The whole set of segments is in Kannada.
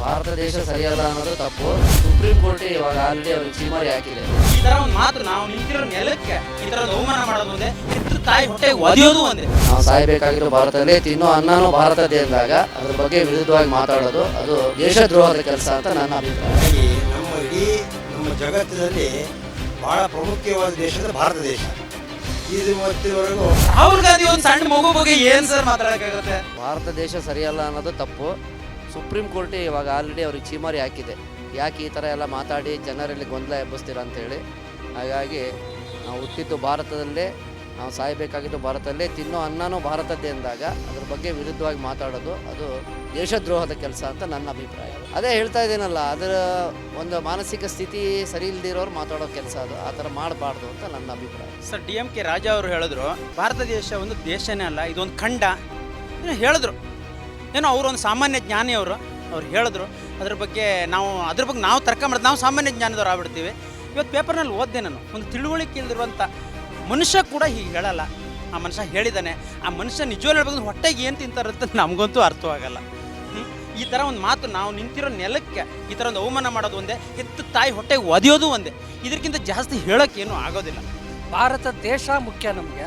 ಭಾರತ ದೇಶ ಸರಿಯಲ್ಲ ಅನ್ನೋದು ತಪ್ಪು. ಸುಪ್ರೀಂ ಕೋರ್ಟ್ ಇವಾಗ ಆಲ್ರೆಡಿ ಅವ್ರಿಗೆ ಚೀಮಾರಿ ಹಾಕಿದೆ. ಈ ತರ ಒಂದು ಮಾತು ನಾವು ನಿಂತಿರೋ ನೆಲಕ್ಕೆ ಈ ತರ ಅವಮಾನ ಮಾಡೋದು ಒಂದೇ ಹೆತ್ತು ತಾಯಿ ಹೊಟ್ಟೆ ಒದೆಯೋದು ಒಂದೇ. ನಾವು ಸಾಯ್ಬೇಕಾಗಿರೋ ಭಾರತದಲ್ಲಿ ತಿನ್ನೋ ಅನ್ನನೂ ಭಾರತದೇ ಅಂದಾಗ ಅದ್ರ ಬಗ್ಗೆ ವಿರುದ್ಧವಾಗಿ ಮಾತಾಡೋದು ಅದು ದೇಶದ್ರೋಹದ ಕೆಲಸ ಅಂತ ನನ್ನ ಅಭಿಪ್ರಾಯ. ನಮ್ಮ ಇಡೀ ನಮ್ಮ ಜಗತ್ತಿನಲ್ಲಿ ಬಹಳ ಪ್ರಮುಖವಾದ ದೇಶ ಅಂದ್ರೆ ಭಾರತ ದೇಶ. ಇದು ಇವತ್ತಿನವರೆಗೂ ರಾಹುಲ್ ಗಾಂಧಿ ಒಂದು ಸಣ್ಣ ಮಗು ಬಗ್ಗೆ ಏನ್ ಸರ್ ಮಾತಾಡಕ್ಕಾಗುತ್ತೆ? ಭಾರತ ದೇಶ ಸರಿಯಲ್ಲ ಅನ್ನೋದು ತಪ್ಪು. ಸುಪ್ರೀಂ ಕೋರ್ಟೇ ಇವಾಗ ಆಲ್ರೆಡಿ ಅವ್ರಿಗೆ ಚೀಮಾರಿ ಹಾಕಿದೆ. ಯಾಕೆ ಈ ಥರ ಎಲ್ಲ ಮಾತಾಡಿ ಜನರಲ್ಲಿ ಗೊಂದಲ ಎಬ್ಬಿಸ್ತೀರ ಅಂತೇಳಿ ಹಾಗಾಗಿ ನಾವು ಹುಟ್ಟಿದ್ದು ಭಾರತದಲ್ಲೇ, ನಾವು ಸಾಯಬೇಕಾಗಿದ್ದು ಭಾರತದಲ್ಲೇ, ತಿನ್ನೋ ಅನ್ನನೂ ಭಾರತದ್ದೇ ಅಂದಾಗ ಅದ್ರ ಬಗ್ಗೆ ವಿರುದ್ಧವಾಗಿ ಮಾತಾಡೋದು ಅದು ದೇಶದ್ರೋಹದ ಕೆಲಸ ಅಂತ ನನ್ನ ಅಭಿಪ್ರಾಯ. ಅದೇ ಹೇಳ್ತಾ ಇದ್ದೀನಲ್ಲ, ಅದರ ಒಂದು ಮಾನಸಿಕ ಸ್ಥಿತಿ ಸರಿ ಇಲ್ದಿರೋರು ಮಾತಾಡೋ ಕೆಲಸ ಅದು, ಆ ಥರ ಮಾಡಬಾರ್ದು ಅಂತ ನನ್ನ ಅಭಿಪ್ರಾಯ. Sir, D M K Raja ಅವರು ಹೇಳಿದ್ರು, ಭಾರತ ದೇಶ ಒಂದು ದೇಶನೇ ಅಲ್ಲ, ಇದೊಂದು ಖಂಡ. ಹೇಳಿದ್ರು. ಏನೋ ಅವರು ಒಂದು ಸಾಮಾನ್ಯ ಜ್ಞಾನಿ ಅವರು, ಅವ್ರು ಹೇಳಿದ್ರು, ಅದ್ರ ಬಗ್ಗೆ ನಾವು, ಅದ್ರ ಬಗ್ಗೆ ನಾವು ತರ್ಕ ಮಾಡೋದು, ನಾವು ಸಾಮಾನ್ಯ ಜ್ಞಾನದವ್ರು ಆಗ್ಬಿಡ್ತೀವಿ. ಇವತ್ತು ಪೇಪರ್ನಲ್ಲಿ ಓದಿದೆ ನಾನು, ಒಂದು ತಿಳುವಳಿಕೆ ಇಲ್ದಿರುವಂಥ ಮನುಷ್ಯ ಕೂಡ ಹೀಗೆ ಹೇಳಲ್ಲ. ಆ ಮನುಷ್ಯ ಹೇಳಿದ್ದಾನೆ, ಆ ಮನುಷ್ಯ ನಿಜವಾಗ್ಲೂ ಹೇಳ್ಬೇಕು ಹೊಟ್ಟೆಗೆ ಏನು ತಿಂತಾರಂತ ನಮಗಂತೂ ಅರ್ಥವಾಗಲ್ಲ? ಈ ಥರ ಒಂದು ಮಾತು ನಾವು ನಿಂತಿರೋ ನೆಲಕ್ಕೆ, ಈ ಥರ ಒಂದು ಅವಮಾನ ಮಾಡೋದು ಒಂದೇ ಹೆತ್ತು ತಾಯಿ ಹೊಟ್ಟೆಗೆ ಒದೆಯೋದು ಒಂದೇ. ಇದಕ್ಕಿಂತ ಜಾಸ್ತಿ ಹೇಳೋಕ್ಕೇನು ಆಗೋದಿಲ್ಲ. ಭಾರತ ದೇಶ ಮುಖ್ಯ ನಮಗೆ.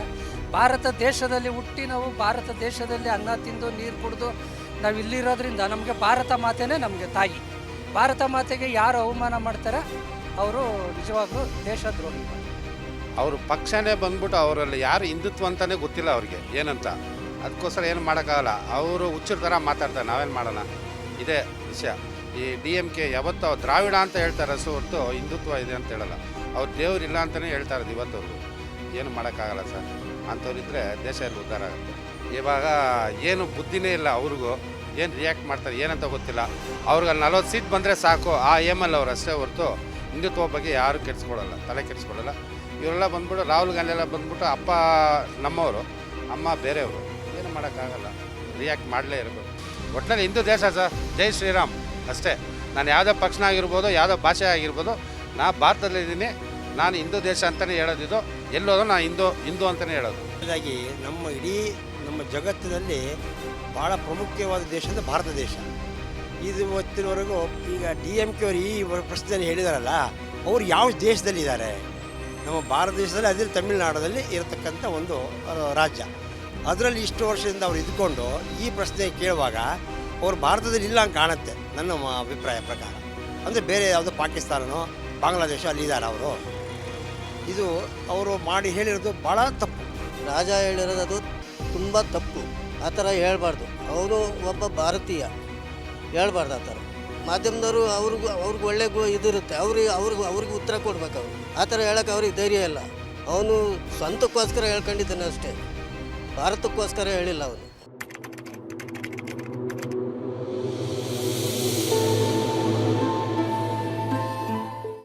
ಭಾರತ ದೇಶದಲ್ಲಿ ಹುಟ್ಟಿ ನಾವು ಭಾರತ ದೇಶದಲ್ಲಿ ಅನ್ನ ತಿಂದು ನೀರು ಕುಡಿದು ನಾವು ಇಲ್ಲಿರೋದ್ರಿಂದ ನಮಗೆ ಭಾರತ ಮಾತೆನೇ ನಮಗೆ ತಾಯಿ. ಭಾರತ ಮಾತೆಗೆ ಯಾರು ಅವಮಾನ ಮಾಡ್ತಾರೆ? ಅವರು ನಿಜವಾಗ್ಲೂ ದೇಶದ್ರೋಹಿ. ಅವರು ಪಕ್ಷನೇ ಬಂದ್ಬಿಟ್ಟು ಅವರಲ್ಲಿ ಯಾರು ಹಿಂದುತ್ವ ಅಂತಲೇ ಗೊತ್ತಿಲ್ಲ ಅವ್ರಿಗೆ. ಏನಂತ? ಅದಕ್ಕೋಸ್ಕರ ಏನು ಮಾಡೋಕ್ಕಾಗಲ್ಲ. ಅವರು ಹುಚ್ಚರ ಥರ ಮಾತಾಡ್ತಾರೆ. ನಾವೇನು ಮಾಡೋಣ? ಇದೇ ವಿಷಯ. ಈ ಡಿ ಎಂ ಕೆ ಯಾವತ್ತೂ ದ್ರಾವಿಡ ಅಂತ ಹೇಳ್ತಾರೆ ಹೊರತು ಹಿಂದುತ್ವ ಇದೆ ಅಂತ ಹೇಳಲ್ಲ. ಅವ್ರು ದೇವ್ರಿಲ್ಲ ಅಂತಲೇ ಹೇಳ್ತಾ ಇರೋದು ಇವತ್ತವ್ರು. ಏನು ಮಾಡೋಕ್ಕಾಗಲ್ಲ ಸರ್. ಅಂಥವ್ರಿದ್ದರೆ ದೇಶ ಎಲ್ಲ ಉದ್ಧಾರ ಆಗುತ್ತೆ. ಇವಾಗ ಏನು ಬುದ್ಧಿನೇ ಇಲ್ಲ ಅವ್ರಿಗೂ. ಏನು ರಿಯಾಕ್ಟ್ ಮಾಡ್ತಾರೆ, ಏನಂತ ಗೊತ್ತಿಲ್ಲ. ಅವ್ರಿಗೆ ಅಲ್ಲಿ ನಲ್ವತ್ತು ಸೀಟ್ ಬಂದರೆ ಸಾಕು, ಆ ಏಮಲ್ಲಿ ಅವ್ರು ಅಷ್ಟೇ ಹೊರತು ಹಿಂದುತ್ವ ಬಗ್ಗೆ ಯಾರೂ ಕೆಡಿಸ್ಕೊಳ್ಳಲ್ಲ ತಲೆ ಕೆಡಿಸ್ಕೊಳ್ಳಲ್ಲ ಇವರೆಲ್ಲ ಬಂದ್ಬಿಟ್ಟು ರಾಹುಲ್ ಗಾಂಧಿ ಎಲ್ಲ ಬಂದ್ಬಿಟ್ಟು ಅಪ್ಪ ನಮ್ಮವರು, ಅಮ್ಮ ಬೇರೆಯವರು. ಏನು ಮಾಡೋಕ್ಕಾಗಲ್ಲ. ರಿಯಾಕ್ಟ್ ಮಾಡಲೇ ಇರಬೇಕು. ಒಟ್ಟಿನಲ್ಲಿ ಹಿಂದೂ ದೇಶ ಸರ್, ಜೈ ಶ್ರೀರಾಮ್. ಅಷ್ಟೇ. ನಾನು ಯಾವುದೋ ಪಕ್ಷನ ಆಗಿರ್ಬೋದು ಯಾವುದೋ ಭಾಷೆ ಆಗಿರ್ಬೋದು, ನಾ ಭಾರತದಲ್ಲಿದ್ದೀನಿ. ನಾನು ಹಿಂದೂ ದೇಶ ಅಂತಲೇ ಹೇಳೋದಿದ್ದು ಎಲ್ಲೋದು ನಾನು ಹಿಂದೂ ಹಿಂದೂ ಅಂತಲೇ ಹೇಳೋದು. ಹಾಗಾಗಿ ನಮ್ಮ ಇಡೀ ನಮ್ಮ ಜಗತ್ತಿನಲ್ಲಿ ಭಾಳ ಪ್ರಮುಖವಾದ ದೇಶ ಅಂದರೆ ಭಾರತ ದೇಶ. ಇದು ಹೊತ್ತಿನವರೆಗೂ ಈಗ ಡಿ ಎಂ ಕೆ ಅವರು ಈ ಪ್ರಶ್ನೆಯಲ್ಲಿ ಹೇಳಿದಾರಲ್ಲ, ಅವ್ರು ಯಾವ ದೇಶದಲ್ಲಿದ್ದಾರೆ? ನಮ್ಮ ಭಾರತ ದೇಶದಲ್ಲಿ ಅದೇ ತಮಿಳುನಾಡಲ್ಲಿ ಇರತಕ್ಕಂಥ ಒಂದು ರಾಜ್ಯ. ಅದರಲ್ಲಿ ಇಷ್ಟು ವರ್ಷದಿಂದ ಅವ್ರು ಇದ್ಕೊಂಡು ಈ ಪ್ರಶ್ನೆ ಕೇಳುವಾಗ ಅವ್ರು ಭಾರತದಲ್ಲಿ ಇಲ್ಲ ಅಂತ ಕಾಣುತ್ತೆ, ನನ್ನ ಅಭಿಪ್ರಾಯ ಪ್ರಕಾರ. ಅಂದರೆ ಬೇರೆ ಯಾವುದೋ ಪಾಕಿಸ್ತಾನನೋ ಬಾಂಗ್ಲಾದೇಶ ಅಲ್ಲಿ ಇದ್ದಾರೆ ಅವರು. ಇದು ಅವರು ಮಾಡಿ ಹೇಳಿರೋದು ಭಾಳ ತಪ್ಪು. ರಾಜ ಹೇಳಿರೋದು ಅದು ತುಂಬ ತಪ್ಪು. ಆ ಥರ ಹೇಳಬಾರ್ದು. ಅವರು ಒಬ್ಬ ಭಾರತೀಯ. ಹೇಳ್ಬಾರ್ದು ಆ ಥರ. ಮಾಧ್ಯಮದವರು ಅವ್ರಿಗೂ, ಅವ್ರಿಗೆ ಒಳ್ಳೆ ಇದಿರುತ್ತೆ. ಅವ್ರಿಗೆ ಅವ್ರಿಗೆ ಅವ್ರಿಗೆ ಉತ್ತರ ಕೊಡ್ಬೇಕು ಅವರು. ಆ ಥರ ಹೇಳೋಕೆ ಅವ್ರಿಗೆ ಧೈರ್ಯ ಇಲ್ಲ. ಅವನು ಸ್ವಂತಕ್ಕೋಸ್ಕರ ಹೇಳ್ಕೊಂಡಿದ್ದಾನೆ ಅಷ್ಟೇ. ಭಾರತಕ್ಕೋಸ್ಕರ ಹೇಳಿಲ್ಲ ಅವನು.